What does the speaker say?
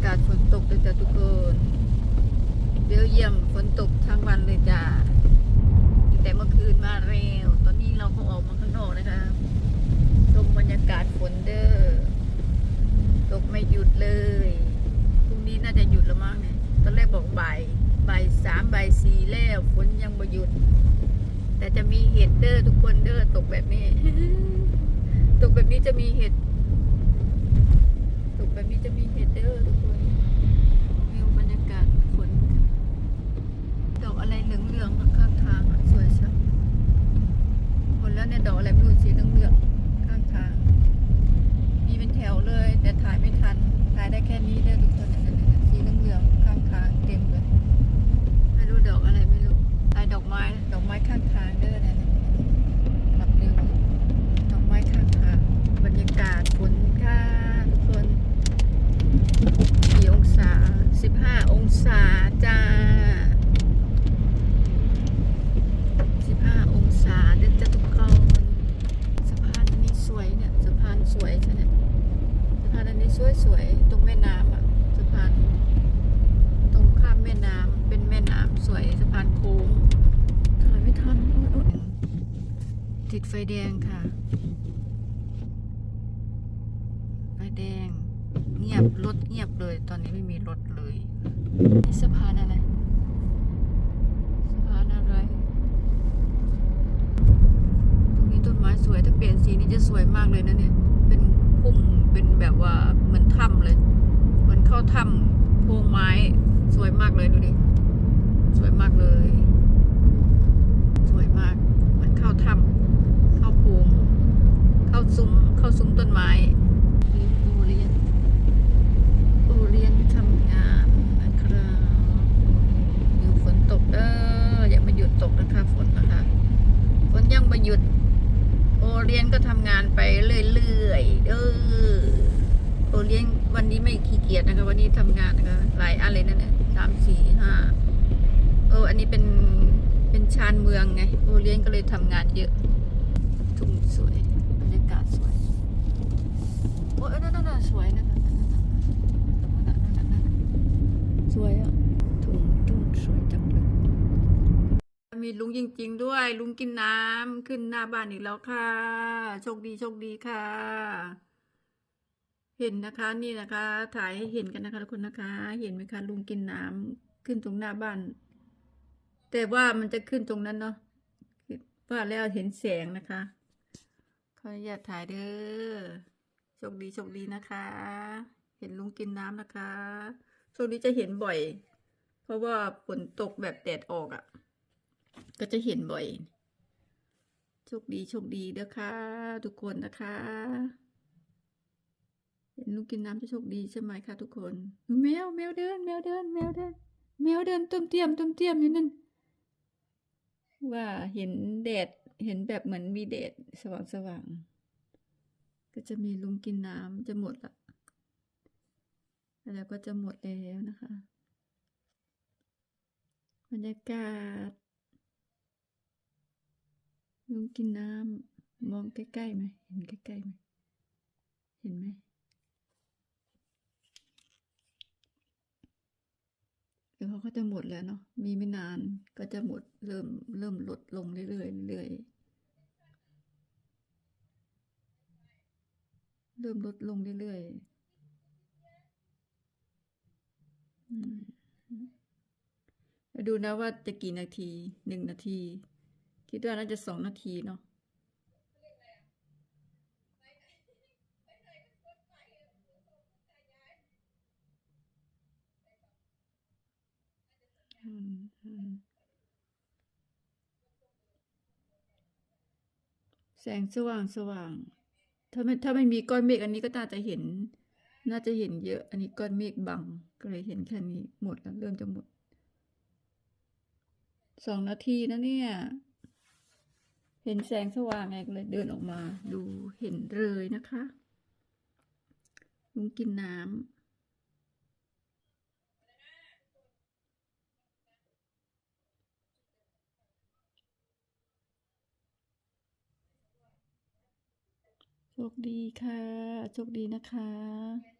ากาศฝนตกเลยจ้ะทุกคนเบลเยี่ยมฝนตกทั้งวันเลยจ้าแต่เมื่อคืนมาเร็ว ตอนนี้เราก็ออกมาข้างนอกนะคะชมบรรยากาศฝนเด้อ ตกไม่หยุดเลย พรุ่งนี้น่าจะหยุดแล้วมั้งเนี่ย ตอนแรกบอกบ่ายบ่ายสามบ่ายสี่แล้วฝนยังไม่หยุด แต่จะมีเห็ดเด้อทุกคนเด้อตกแบบนี้ ตกแบบนี้จะมีเห็ดเด้อทุกคนวิวบรรยากาศฝนดอกอะไรเหลืองๆข้างทางอะสวยชัดหมดแล้ว เนี่ย ดอกอะไรไม่รู้สีเหลืองๆข้างทาง มีเป็นแถวเลย แต่ถ่ายไม่ทัน ถ่ายได้แค่นี้เนี่ยทุกคนนนั้นสีเหลืองๆข้างทางเต็มเลย ไม่รู้ดอกอะไรไม่รู้ถ่ายดอกไม้ ดอกไม้ข้างทางเด้อเนี่ยขับเร็วดอกไม้ข้างทาง บรรยากาศฝนค่ะทุกคนกี่องศา 15 องศาจ้า 15 องศาเด็ดจะทุกคนสะพานอันนี้สวยเนี่ยสะพานสวยใช่ไหมสะพานอันนี้สวยสวยๆตรงแม่น้ำอะสะพาน ตรงข้ามแม่น้ำเป็นแม่น้ำสวยสะพานโค้งถ่ายไม่ทันโอ๊ยโอ๊ยติด ไฟแดงค่ะ ไฟแดง เงียบรถเงียบเลย ตอนนี้ไม่มีรถเลยนี่สะพานอะไรสะพานอะไร ตรงนี้ต้นไม้สวยถ้าเปลี่ยนสีนี้จะสวยมากเลยนะเนี่ย เป็นพุ่มเป็นแบบว่าเหมือนถ้ำเลย เหมือนเข้าถ้ำโพรงไม้สวยมากเลยดูดิ สวยมากเลย สวยมาก เหมือนเข้าถ้ำเข้าโพรงเข้าซุ้ม เข้าซุ้มต้นไม้นี่โอเลียนโอเลียนทำงานนะครับอยู่ฝนตกเด้ออย่ามาหยุดตกนะคะฝนนะคะ ฝนยังไม่ หยุด โอเลียนก็ทำงานไปเรื่อยๆเด้อโอเลียงวันนี้ไม่ขี้เกียจนะคะ วันนี้ทำงานนะคะหลายอันเลยนะเนี่ยสามสี่ห้าเออ อันนี้เป็นเป็นชานเมืองไงโอเลียงก็เลยทำงานเยอะทุ่งสวยบรรยากาศสวยโอ้ยนั่นนั่นสวยนะคะนั่นนั่นนั่นนั่นนั่นสวยอะทุ่งทุ่งสวยจังเลยีลุงจริง ๆ ด้วย ลุงกินน้ำขึ้นหน้าบ้านอีกแล้วค่ะ โชคดีโชคดีค่ะ เห็นนะคะนี่นะคะ ถ่ายให้เห็นกันนะคะทุกคนนะคะ เห็นไหมคะ ลุงกินน้ำขึ้นตรงหน้าบ้าน แต่ว่ามันจะขึ้นตรงนั้นเนาะว่าแล้วเห็นแสงนะคะขออนุญาตถ่ายเด้อโชคดีโชคดีนะคะ เห็นลุงกินน้ำนะคะช่วงนี้จะเห็นบ่อย เพราะว่าฝนตกแบบแดดออกอะ่ะ ก็จะเห็นบ่อย โชคดีโชคดีเด้อค่ะทุกคนนะคะ เห็นลุงกินน้ำจะโชคดีใช่ไหมคะทุกคน แมวแมวเดิน แมวเดิน แมวเดิน แมวเดินตุ้มเตียมตุ้มเตียมอยู่นั่น ว่าเห็นแดด เห็นแบบเหมือนมีแดดสว่างสว่าง ก็จะมีลุงกินน้ำจะหมดละแล้วก็จะหมดแล้วนะคะ บรรยากาศ ลุงกินน้ำมองใกล้ๆไหมเห็นใกล้ๆไหมเห็นไหมเดี๋ยวเขาก็จะหมดแล้วเนาะมีไม่นานก็จะหมดเริ่มเริ่มลดลงเรื่อยๆเรื่อยเริ่มลดลงเรื่อยๆอืมดูนะว่าจะกี่นาทีหนึ่งนาที คิดว่าน่าจะสองนาทีเนาะอืมอืมแสงสว่างสว่าง ถ้าไม่ถ้าไม่มีก้อนเมฆอันนี้ก็น่าจะเห็น น่าจะเห็นเยอะ อันนี้ก้อนเมฆบัง ก็เลยเห็นแค่นี้หมดแล้วเริ่มจะหมด สองนาทีนะเนี่ย เห็นแสงสว่างไงเลยเดินออกมา ดูเห็นเลยนะคะ ลุงกินน้ำโชคดีค่ะ โชคดีนะคะ